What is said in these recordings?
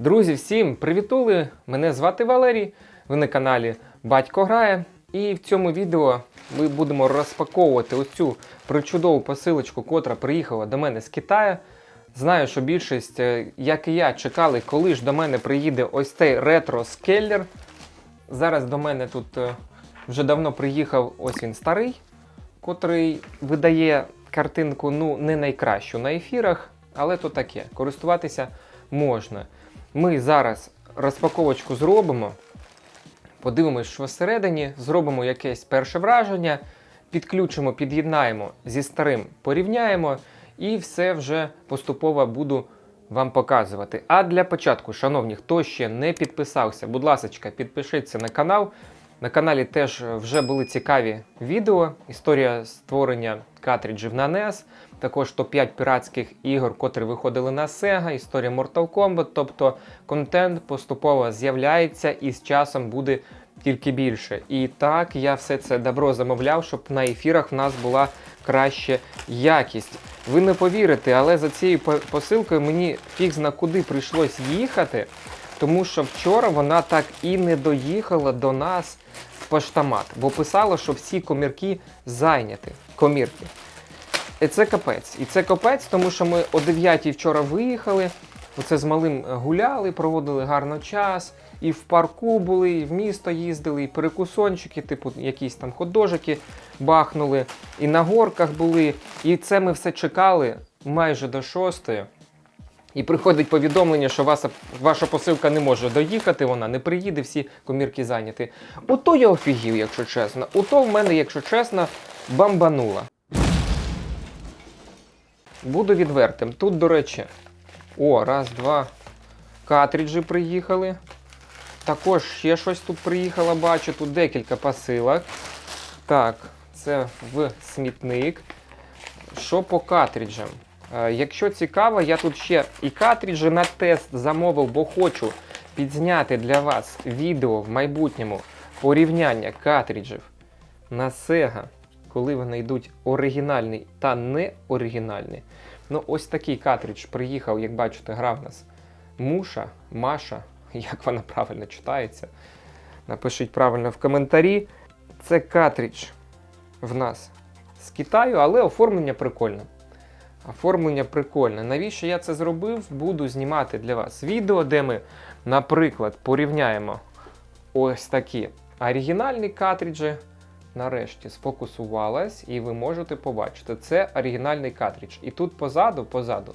Друзі, всім привітули! Мене звати Валерій. Ви на каналі Батько Грає. І в цьому відео ми будемо розпаковувати ось цю причудову посилочку, котра приїхала до мене з Китаю. Знаю, що більшість, е, як і я, чекали, коли ж до мене приїде ось цей ретро-скеллер. Зараз до мене тут е, вже давно приїхав ось він старий, котрий видає картинку ну, не найкращу на ефірах, але то таке. Користуватися можна. Ми зараз розпаковочку зробимо. Подивимось, що всередині, зробимо якесь перше враження, підключимо, під'єднаємо зі старим, порівняємо і все вже поступово буду вам показувати. А для початку, шановні, хто ще не підписався, будь ласка, підпишіться на канал. На каналі теж вже були цікаві відео. Історія створення картриджів на NES, також топ-5 піратських ігор, котрі виходили на Sega, історія Mortal Kombat. Тобто контент поступово з'являється і з часом буде тільки більше. І так я все це добро замовляв, щоб на ефірах в нас була краща якість. Ви не повірите, але за цією посилкою мені фіг зна куди прийшлось їхати, тому що вчора вона так і не доїхала до нас в поштомат, бо писало, що всі комірки зайняті. Комірки. І це капець. І це капець, тому що ми о 9 вчора виїхали. Оце з малим гуляли, проводили гарно час. І в парку були, і в місто їздили, і перекусончики, типу якісь там ходожики бахнули, і на горках були. І це ми все чекали майже до шостої. І приходить повідомлення, що ваша, ваша посилка не може доїхати, вона не приїде, всі комірки зайняті. Ото я офігів, якщо чесно. Ото в мене, якщо чесно, бамбанула. Буду відвертим. Тут, до речі, о, раз, два. Картриджі приїхали. Також ще щось тут приїхало, бачу. Тут декілька посилок. Так, це в смітник. Що по картриджам? Е, Якщо цікаво, я тут ще і картриджі на тест замовив, бо хочу підзняти для вас відео в майбутньому порівняння картриджів на Sega, коли вони йдуть оригінальний та не оригінальний. Ну, ось такий картридж приїхав, як бачите, грав у нас Муша, Маша, як вона правильно читається. Напишіть правильно в коментарі. Це картридж в нас з Китаю, але оформлення прикольне. Оформлення прикольне. Навіщо я це зробив? Буду знімати для вас відео, де ми, наприклад, порівняємо ось такі оригінальні картриджі. Нарешті сфокусувалась, і ви можете побачити. Це оригінальний картридж. І тут позаду, позаду,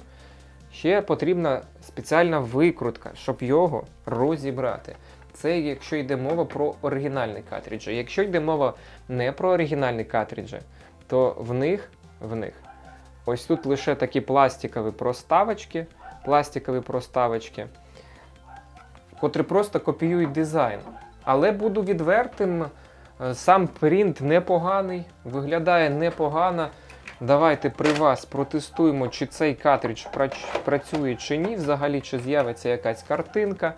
ще потрібна спеціальна викрутка, щоб його розібрати. Це якщо йде мова про оригінальні картриджі. Якщо йде мова не про оригінальні картриджі, то в них, в них ось тут лише такі пластикові проставочки, пластикові проставочки, котрі просто копіюють дизайн. Але буду відвертим, сам принт непоганий, виглядає непогано. Давайте при вас протестуємо, чи цей картридж працює чи ні. Взагалі, чи з'явиться якась картинка.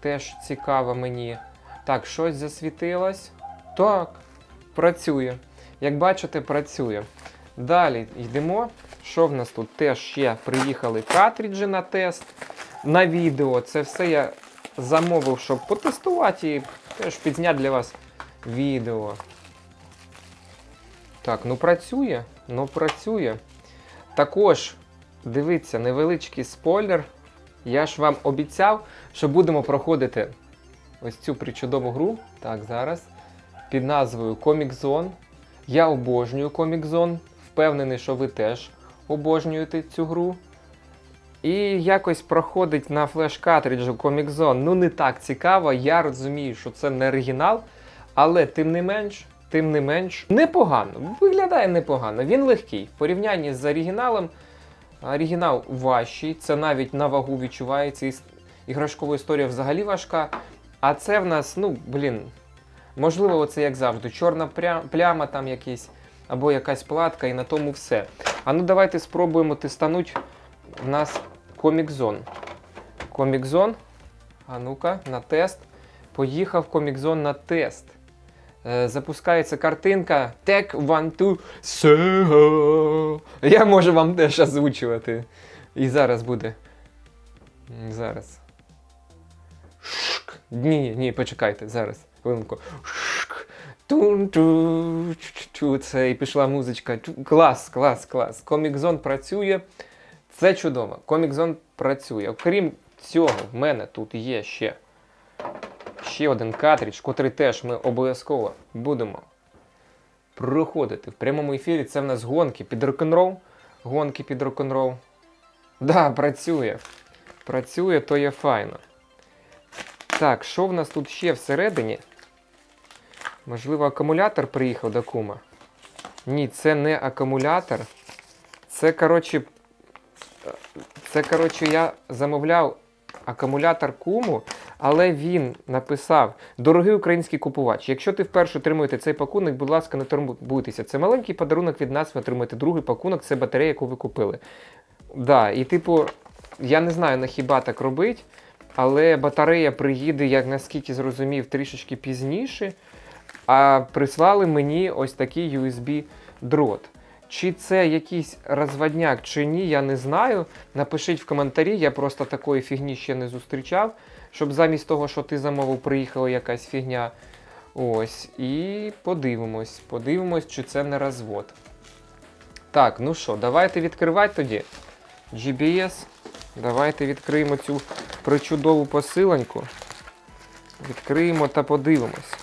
Теж цікаво мені. Так, щось засвітилось. Так, працює. Як бачите, працює. Далі йдемо. Що в нас тут? Теж ще приїхали картриджі на тест. На відео. Це все я замовив, щоб потестувати і теж підзняти для вас відео. Так, ну працює, ну працює. Також, дивіться, невеличкий спойлер. Я ж вам обіцяв, що будемо проходити ось цю причудову гру. Так, зараз. Під назвою Comic Zone. Я обожнюю Comic Zone. Впевнений, що ви теж обожнюєте цю гру. І якось проходить на флеш-картриджу Comic Zone. Ну, не так цікаво. Я розумію, що це не оригінал, але тим не менш, тим не менш, непогано. Виглядає непогано. Він легкий. В порівнянні з оригіналом. Оригінал важчий, це навіть на вагу відчувається. Іграшкова історія взагалі важка. А це в нас, ну, блін, можливо, це як завжди, чорна пляма там якась, або якась платка, і на тому все. А ну давайте спробуємо тестануть в нас комікзон. Комікзон. А ну-ка, на тест. Поїхав комікзон на тест. Е, запускається картинка Tech One Two Sega. Я можу вам теж озвучувати. І зараз буде. Зараз. Шк. Ні, ні, почекайте, зараз. Хвилинку. Шк. Тун-ту, чу-чу, Це і пішла музичка. Клас, клас, клас. Комік-зон працює. Це чудово. Комік-зон працює. Окрім цього, в мене тут є ще, ще один картридж, котрий теж ми обов'язково будемо проходити в прямому ефірі. Це в нас гонки під рок-н-рол. Гонки під рок-н-рол. Да, працює. Працює, то є файно. Так, що в нас тут ще всередині? Можливо, акумулятор приїхав до кума. Ні, це не акумулятор. Це, коротше, е, це, коротше, я замовляв акумулятор куму, але він написав: Дорогий український купувач, якщо ти вперше отримуєте цей пакунок, будь ласка, не турбуйтеся. Це маленький подарунок від нас, ви отримаєте другий пакунок, це батарея, яку ви купили. Да, і типу, я не знаю, на хіба так робить, але батарея приїде, як наскільки зрозумів, трішечки пізніше. А прислали мені ось такий USB-дрот. Чи це якийсь розводняк, чи ні, я не знаю. Напишіть в коментарі, я просто такої фігні ще не зустрічав. Щоб замість того, що ти замовив, приїхала якась фігня. Ось. І подивимось. Подивимось, чи це не розвод. Так, ну що, давайте відкривати тоді. GBS. Давайте відкриємо цю причудову посиланьку. Відкриємо та подивимось.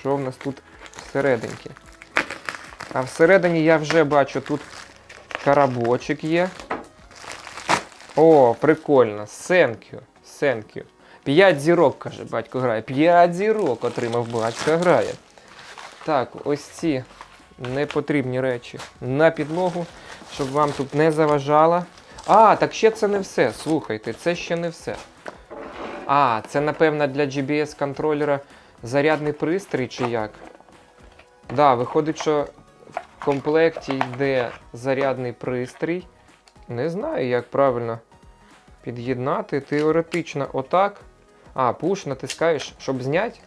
Що в нас тут всерединки? А всередині я вже бачу, тут карабочок є. О, прикольно. You. Thank you. П'ять зірок, каже, батько грає. П'ять зірок отримав батько грає. Так, ось ці непотрібні речі на підлогу, щоб вам тут не заважало. А, так ще це не все. Слухайте, це ще не все. А, це, напевно, для GBS контролера зарядний пристрій чи як? Да, виходить, що в комплекті йде зарядний пристрій. Не знаю, як правильно під'єднати. Теоретично отак. А, пуш натискаєш, щоб зняти.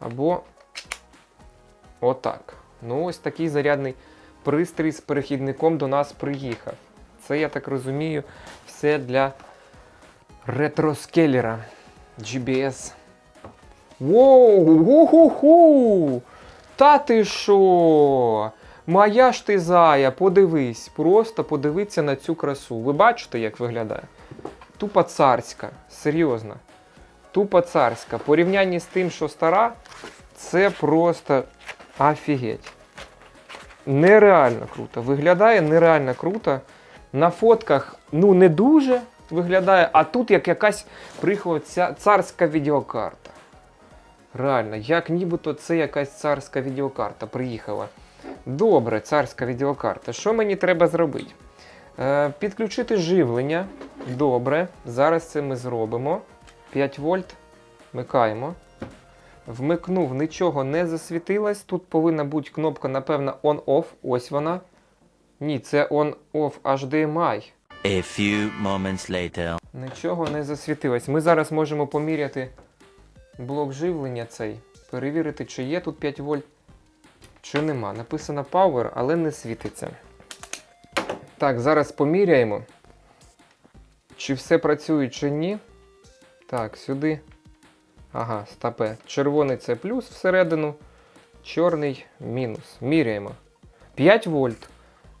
Або отак. Ну, ось такий зарядний пристрій з перехідником до нас приїхав. Це, я так розумію, все для ретроскелера GBS. Воу! Ху-ху-ху! Та ти що? Моя ж ти зая, подивись, просто подивіться на цю красу. Ви бачите, як виглядає? Тупо царська, серйозно. Тупо царська. Порівнянні з тим, що стара, це просто офігеть. Нереально круто. Виглядає нереально круто. На фотках, ну, не дуже виглядає, а тут як якась приїхала царська відеокарта. Реально, як нібито це якась царська відеокарта приїхала. Добре, царська відеокарта. Що мені треба зробити? Е, підключити живлення. Добре. Зараз це ми зробимо. 5 вольт. Вмикаємо. Вмикнув, нічого не засвітилось. Тут повинна бути кнопка, напевно, on-off. Ось вона. Ні, це on-off HDMI. A few moments later. Нічого не засвітилось. Ми зараз можемо поміряти блок живлення цей, перевірити, чи є тут 5 вольт, чи нема. Написано Power, але не світиться. Так, зараз поміряємо, чи все працює, чи ні. Так, сюди. Ага, стапе. Червоний це плюс всередину, чорний мінус. Міряємо. 5 вольт.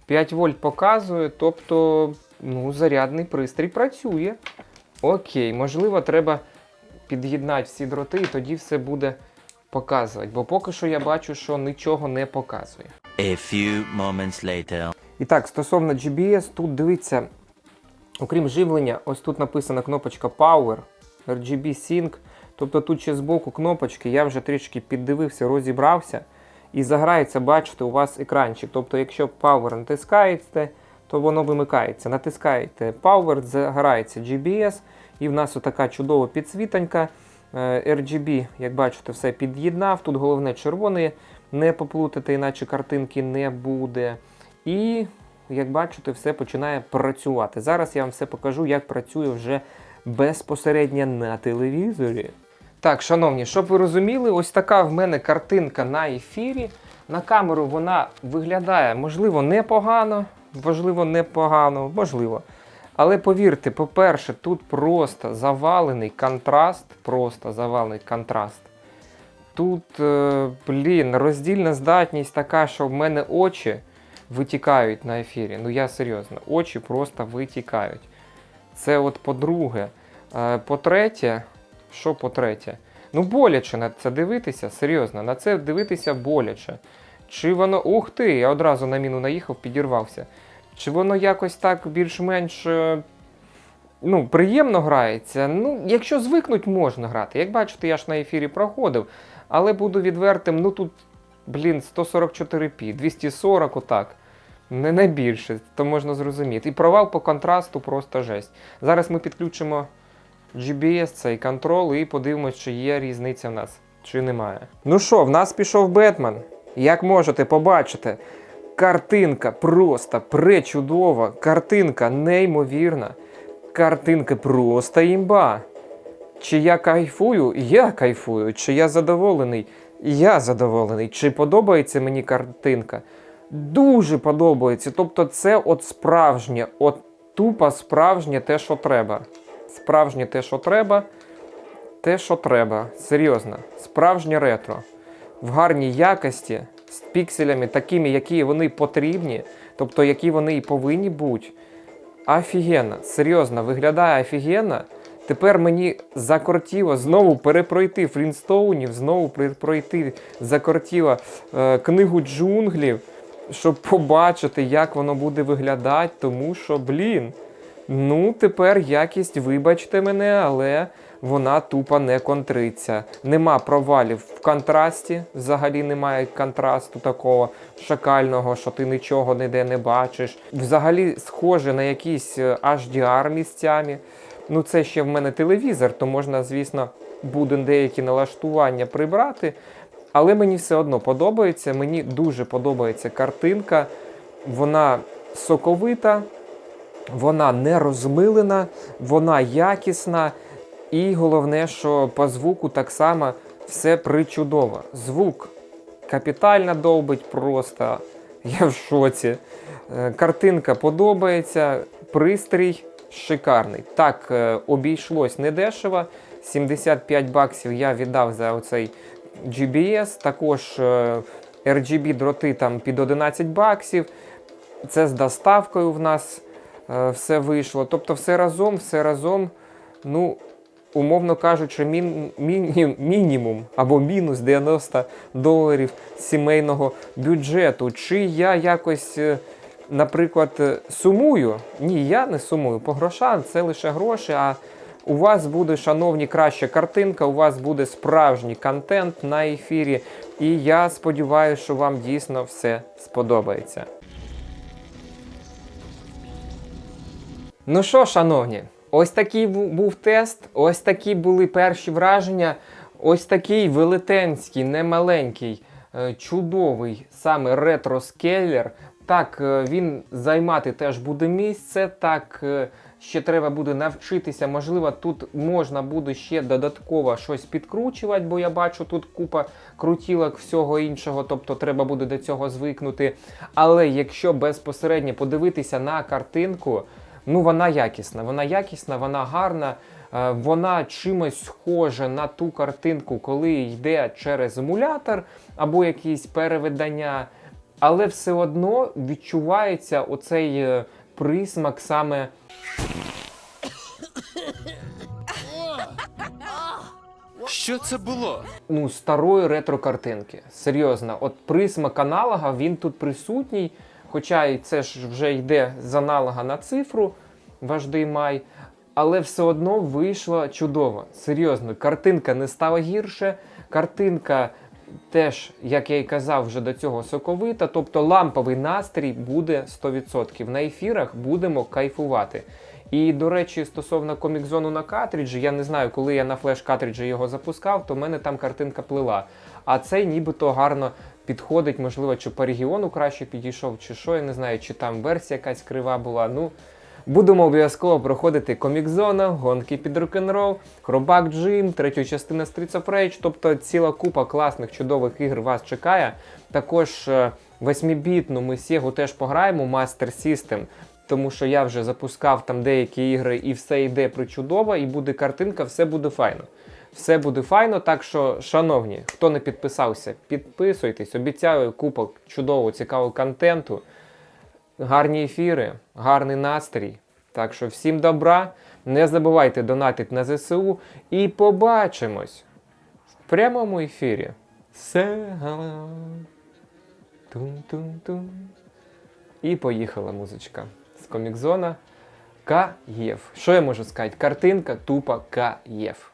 5 вольт показує, тобто ну, зарядний пристрій працює. Окей, можливо, треба під'єднати всі дроти, і тоді все буде показувати. Бо поки що я бачу, що нічого не показує. A few moments later. І так, стосовно GBS, тут дивіться, окрім живлення, ось тут написана кнопочка Power, RGB Sync. Тобто тут ще збоку кнопочки, я вже трішки піддивився, розібрався. І заграється, бачите, у вас екранчик. Тобто, якщо Power натискаєте, то воно вимикається. Натискаєте Power, загорається GBS, і в нас отака чудова підсвітанька. Е, RGB, як бачите, все під'єднав. Тут головне червоне, не поплутати, іначе картинки не буде. І, як бачите, все починає працювати. Зараз я вам все покажу, як працює вже безпосередньо на телевізорі. Так, шановні, щоб ви розуміли, ось така в мене картинка на ефірі. На камеру вона виглядає, можливо, непогано, можливо, непогано, можливо. Але повірте, по-перше, тут просто завалений контраст, просто завалений контраст. Тут, е, блін, роздільна здатність така, що в мене очі витікають на ефірі. Ну я серйозно, очі просто витікають. Це от по-друге. Е, По-третє, що по-третє? Ну, боляче на це дивитися, серйозно, на це дивитися боляче. Чи воно. Ух ти! Я одразу на міну наїхав, підірвався. Чи воно якось так більш-менш е, ну, приємно грається? Ну, якщо звикнуть, можна грати. Як бачите, я ж на ефірі проходив, але буду відвертим, ну тут, блін, 144p, 240 отак. Не найбільше, то можна зрозуміти. І провал по контрасту просто жесть. Зараз ми підключимо GBS, цей контрол, і подивимось, чи є різниця в нас, чи немає. Ну що, в нас пішов Бетмен. Як можете побачити, картинка просто пречудова, картинка неймовірна, картинка просто імба. Чи я кайфую? Я кайфую. Чи я задоволений? Я задоволений. Чи подобається мені картинка? Дуже подобається. Тобто, це от справжнє, от тупо справжнє те, що треба. Справжнє те, що треба. Те, що треба. Серйозно. Справжнє ретро. В гарній якості, з пікселями такими, які вони потрібні, тобто які вони і повинні бути. Офігенно, серйозно, виглядає офігенно. Тепер мені закортіло знову перепройти Флінстоунів, знову перепройти закортіло е, книгу джунглів, щоб побачити, як воно буде виглядати, тому що, блін, ну тепер якість, вибачте мене, але вона тупо не контриться. Нема провалів в контрасті, взагалі немає контрасту такого шакального, що ти нічого ніде не бачиш. Взагалі схоже на якийсь е, HDR місцями. Ну, це ще в мене телевізор, то можна, звісно, буде деякі налаштування прибрати. Але мені все одно подобається. Мені дуже подобається картинка. Вона соковита, вона не розмилена, вона якісна. І головне, що по звуку так само все причудово. Звук капітально довбить просто. Я в шоці. Е, Картинка подобається, пристрій шикарний. Так, е, обійшлось недешево. 75 баксів я віддав за оцей GBS. Також е, RGB дроти там під 11 баксів. Це з доставкою в нас е, все вийшло. Тобто, все разом, все разом, ну, умовно кажучи, мін, міні, мінімум або мінус 90 доларів сімейного бюджету. Чи я якось, е, наприклад, сумую? Ні, я не сумую. По грошам це лише гроші. А у вас буде, шановні, краща картинка, у вас буде справжній контент на ефірі. І я сподіваюся, що вам дійсно все сподобається. Ну що, шановні, ось такий бу- був тест, ось такі були перші враження. Ось такий велетенський, немаленький, е, чудовий саме ретро-скеллер. Так, е, він займати теж буде місце. Так, е, ще треба буде навчитися. Можливо, тут можна буде ще додатково щось підкручувати, бо я бачу тут купа крутілок всього іншого, тобто треба буде до цього звикнути. Але якщо безпосередньо подивитися на картинку, ну вона якісна, вона якісна, вона гарна. Е, Вона чимось схожа на ту картинку, коли йде через емулятор або якісь перевидання, але все одно відчувається оцей е, присмак саме Що це було? ну, старої ретро-картинки. Серйозно, от присмак аналога він тут присутній, хоча і це ж вже йде з аналога на цифру в HDMI, але все одно вийшло чудово. Серйозно, картинка не стала гірше, картинка теж, як я і казав, вже до цього соковита, тобто ламповий настрій буде 100%. На ефірах будемо кайфувати. І, до речі, стосовно комікзону на картриджі, я не знаю, коли я на флеш-картриджі його запускав, то в мене там картинка плила. А цей нібито гарно підходить, можливо, чи по регіону краще підійшов, чи що, я не знаю, чи там версія якась крива була. Ну, Будемо обов'язково проходити комікзона, гонки під рок-н-рол, Хробак Джим, третю частину Streets of Rage, тобто ціла купа класних чудових ігр вас чекає. Також е, 8-бітну ми Sega теж пограємо, Master System. тому що я вже запускав там деякі ігри і все йде причудово, і буде картинка, все буде файно. Все буде файно, так що, шановні, хто не підписався, підписуйтесь. Обіцяю купа чудового, цікавого контенту, гарні ефіри, гарний настрій. Так що всім добра. Не забувайте донатити на ЗСУ і побачимось в прямому ефірі. Тун-тун-тун. І поїхала музичка з комікзона Каєв. Що я можу сказати? Картинка тупо Каєв.